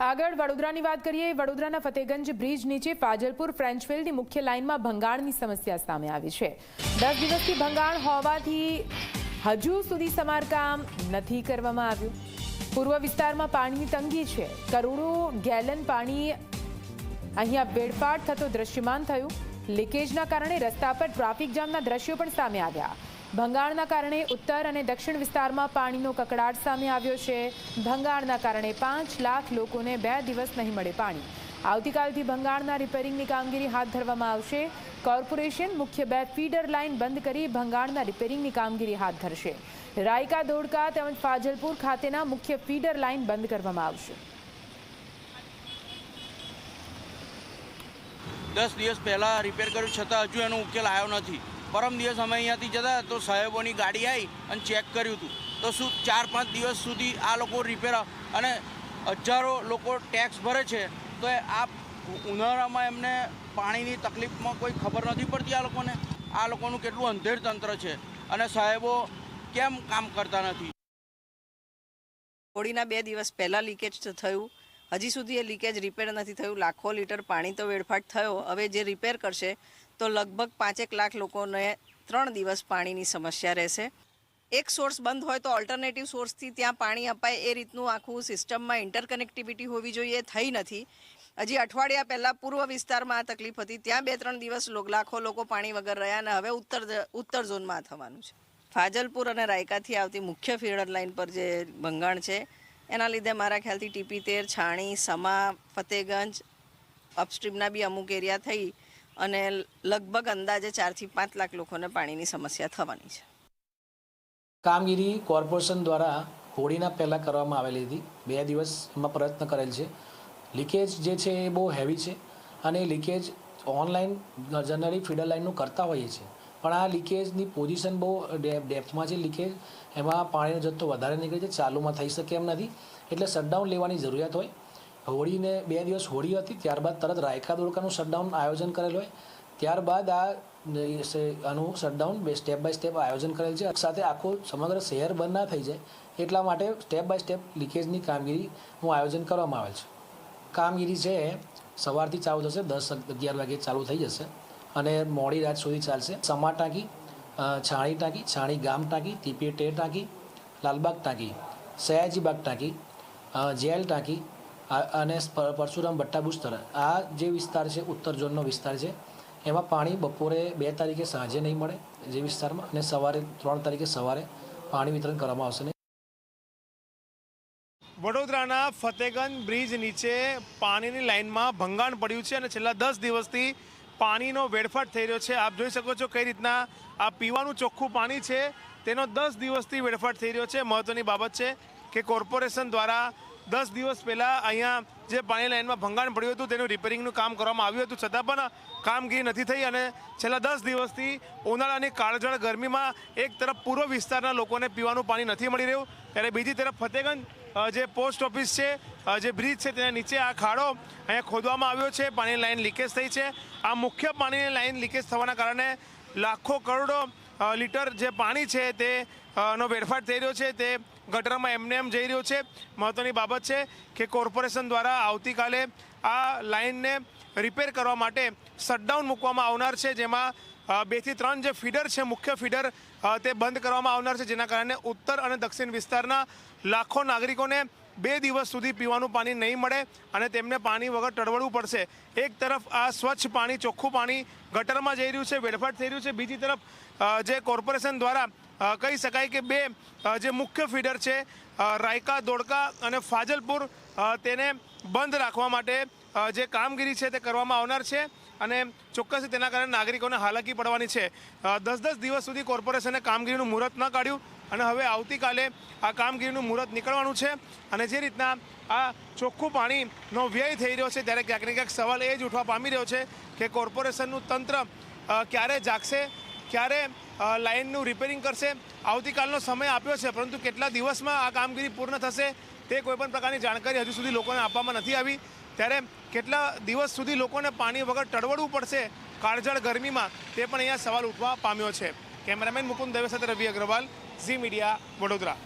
આગળ વડોદરાની વાત કરીએ, વડોદરાના ફતેગંજ બ્રિજ નીચે ફાજલપુર ફ્રેન્ચવેલની મુખ્ય લાઇનમાં ભંગાણની સમસ્યા સામે આવી છે. દસ દિવસથી ભંગાણ હોવાથી હજુ સુધી સમારકામ નથી કરવામાં આવ્યું. પૂર્વ વિસ્તારમાં પાણીની તંગી છે. કરોડો ગેલન પાણી અહીંયા વેડફાટ થતો દ્રશ્યમાન થયું. લીકેજના કારણે રસ્તા પર ટ્રાફિક જામના દ્રશ્યો પણ સામે આવ્યા. ભંગાણના કારણે ઉત્તર અને દક્ષિણ વિસ્તારમાં પાણીનો કકડાટ સામે આવ્યો છે. ભંગાણના કારણે પાંચ લાખ લોકોને બે દિવસ નહીં મળે પાણી. આવતીકાલથી ભંગાણના રિપેરિંગની કામગીરી હાથ ધરવામાં આવશે. કોર્પોરેશન મુખ્ય બે ફીડર લાઇન બંધ કરી ભંગાણના રિપેરિંગની કામગીરી હાથ ધરશે. રાયકા દોડકા તેમજ ફાજલપુર ખાતેના મુખ્ય ફીડર લાઇન બંધ કરવામાં આવશે. દસ દિવસ પહેલાં રિપેર કર્યું, છતાં હજુ એનો ઉકેલ આવ્યો નથી. પરમ દિવસ અમે અહીંયાથી જતા તો સાહેબોની ગાડી આવી અને ચેક કર્યું હતું. તો શું ચાર પાંચ દિવસ સુધી આ લોકો રિપેર અને હજારો લોકો ટેક્સ ભરે છે, તો આ ઉનાળામાં એમને પાણીની તકલીફમાં કોઈ ખબર નથી પડતી આ લોકોને? આ લોકોનું કેટલું અંધેર તંત્ર છે અને સાહેબો કેમ કામ કરતા નથી? હોળીના બે દિવસ પહેલાં લીકેજ થયું. હજી સુધી એ લીકેજ રિપેર નથી થયું. લાખો લીટર પાણી તો વેડફાટ થયો. હવે જે રિપેર કરશે તો લગભગ પાંચેક લાખ લોકોને ત્રણ દિવસ પાણીની સમસ્યા રહેશે. એક સોર્સ બંધ હોય તો ઓલ્ટરનેટિવ સોર્સથી ત્યાં પાણી અપાય, એ રીતનું આખું સિસ્ટમમાં ઇન્ટરકનેક્ટિવિટી હોવી જોઈએ થઈ નથી. હજી અઠવાડિયા પહેલાં પૂર્વ વિસ્તારમાં આ તકલીફ હતી, ત્યાં બે ત્રણ દિવસ લાખો લોકો પાણી વગર રહ્યા અને હવે ઉત્તર ઉત્તર ઝોનમાં થવાનું છે. ફાજલપુર અને રાયકાથી આવતી મુખ્ય ફીડર લાઇન પર જે ભંગાણ છે, એના લીધે મારા ખ્યાલથી ટીપી તેર, છાણી, સમા, ફતેગંજ, અપસ્ટ્રીમના બી અમુક એરિયા થઈ અને લગભગ અંદાજે ચારથી પાંચ લાખ લોકોને પાણીની સમસ્યા થવાની છે. કામગીરી કોર્પોરેશન દ્વારા હોળીના પહેલાં કરવામાં આવેલી હતી. બે દિવસ એમાં પ્રયત્ન કરેલ છે. લીકેજ જે છે એ બહુ હેવી છે અને લીકેજ ઓનલાઈન જનરલી ફીડર લાઇનનું કરતા હોઈએ છીએ. પણ આ લીકેજની પોઝિશન બહુ ડેપ ડેપ્થમાં છે લીકેજ. એમાં પાણીનો જથ્થો વધારે નીકળે છે, ચાલુમાં થઈ શકે એમ નથી. એટલે શટડાઉન લેવાની જરૂરિયાત હોય. હોળીને બે દિવસ હોળી હતી, ત્યારબાદ તરત રાયકા દોડકાનું શટડાઉન આયોજન કરેલ હોય. ત્યારબાદ આ આનું શટડાઉન બે સ્ટેપ બાય સ્ટેપ આયોજન કરેલ છે. સાથે આખું સમગ્ર શહેર બંધ ના થઈ જાય, એટલા માટે સ્ટેપ બાય સ્ટેપ લીકેજની કામગીરીનું આયોજન કરવામાં આવેલ છે. કામગીરી છે સવારથી ચાલુ થશે, દસ અગિયાર વાગે ચાલુ થઈ જશે અને મોડી રાત સુધી ચાલશે. સમા ટાંકી છાણી ટાંકી, છાણી ગામ ટાંકી, ટીપી ટેર ટાંકી, લાલબાગ ટાંકી, સયાજીબાગ ટાંકી જેલ ટાંકી અને પરશુરામ ભટ્ટા બુસ્તર આ જે વિસ્તાર છે, ઉત્તર ઝોનનો વિસ્તાર છે, એમાં પાણી બપોરે બે તારીખે સાંજે નહીં મળે જે વિસ્તારમાં અને સવારે ત્રણ તારીખે સવારે પાણી વિતરણ કરવામાં આવશે નહીં. વડોદરાના ફતેગંજ બ્રિજ નીચે પાણીની લાઇનમાં ભંગાણ પડ્યું છે અને છેલ્લા દસ દિવસથી પાણીનો વેડફાટ થઈ રહ્યો છે. આપ જોઈ શકો છો કઈ રીતના આ પીવાનું ચોખ્ખું પાણી છે. તેનો દસ દિવસથી વેડફાટ થઈ રહ્યો છે. મહત્વની બાબત છે કે કોર્પોરેશન દ્વારા દસ દિવસ પહેલાં અહીંયા જે પાણી લાઇનમાં ભંગાણ પડ્યું હતું, તેનું રિપેરિંગનું કામ કરવામાં આવ્યું હતું. છતાં પણ કામગીરી નથી થઈ અને છેલ્લા દસ દિવસથી ઉનાળાની કાળઝાળ ગરમીમાં એક તરફ પૂર્વ વિસ્તારના લોકોને પીવાનું પાણી નથી મળી રહ્યું. ત્યારે બીજી તરફ ફતેગંજ જે પોસ્ટ ઓફિસ છે જે બ્રિજ છે, તેના નીચે આ ખાડો અહીંયા ખોદવામાં આવ્યો છે. પાણીની લાઈન લીકેજ થઈ છે. આ મુખ્ય પાણીની લાઈન લીકેજ થવાના કારણે લાખો કરોડો લીટર જે પાણી છે તે નો વેડફાટ થઈ રહ્યો છે. તે ગટરમાં એમને એમ જઈ રહ્યો છે, મહત્વની બાબત છે કે કોર્પોરેશન દ્વારા આવતીકાલે આ લાઈનને રિપેર કરવા માટે શટડાઉન મૂકવામાં આવનાર છે, જેમાં બેથી ત્રણ જે ફીડર છે, મુખ્ય ફીડર તે બંધ કરવામાં આવનાર છે, જેના કારણે ઉત્તર અને દક્ષિણ વિસ્તારના લાખો નાગરિકોને બે દિવસ સુધી પીવાનું પાણી નહીં મળે અને તેમને પાણી વગર ટળવળવું પડશે. એક તરફ આ સ્વચ્છ પાણી, ચોખ્ખું પાણી ગટરમાં જઈ રહ્યું છે, વેડફાટ થઈ રહ્યું છે, બીજી તરફ જે કોર્પોરેશન દ્વારા કહી શકાય કે બે જે મુખ્ય ફીડર છે રાયકા, દોડકા અને ફાજલપુર તેને બંધ રાખવા માટે જે કામગીરી છે તે કરવામાં આવનાર છે અને ચોક્કસ તેના કારણે નાગરિકોને હાલાકી પડવાની છે. દસ દસ દિવસ સુધી કોર્પોરેશને કામગીરીનું મુહૂર્ત ન કાઢ્યું અને હવે આવતીકાલે આ કામગીરીનું મુહૂર્ત નીકળવાનું છે અને જે રીતના આ ચોખ્ખું પાણીનો વ્યય થઈ રહ્યો છે ત્યારે ક્યાંક ને ક્યાંક સવાલ એ જ ઉઠવા પામી રહ્યો છે કે કોર્પોરેશનનું તંત્ર ક્યારે જાગશે, ક્યારે લાઇનનું રિપેરિંગ કરશે. આવતીકાલનો સમય આપ્યો છે, પરંતુ કેટલા દિવસમાં આ કામગીરી પૂર્ણ થશે તે કોઈપણ પ્રકારની જાણકારી હજુ સુધી લોકોને આપવામાં નથી આવી. ત્યારે કેટલા દિવસ સુધી લોકોને પાણી વગર ટળવડવું પડશે કાળઝાળ ગરમીમાં તે પણ અહીંયા સવાલ ઉઠવા પામ્યો છે. કેમેરામેન મુકુંદ દવે સાથે રવિ અગ્રવાલ, ઝી મીડિયા વડોદરા.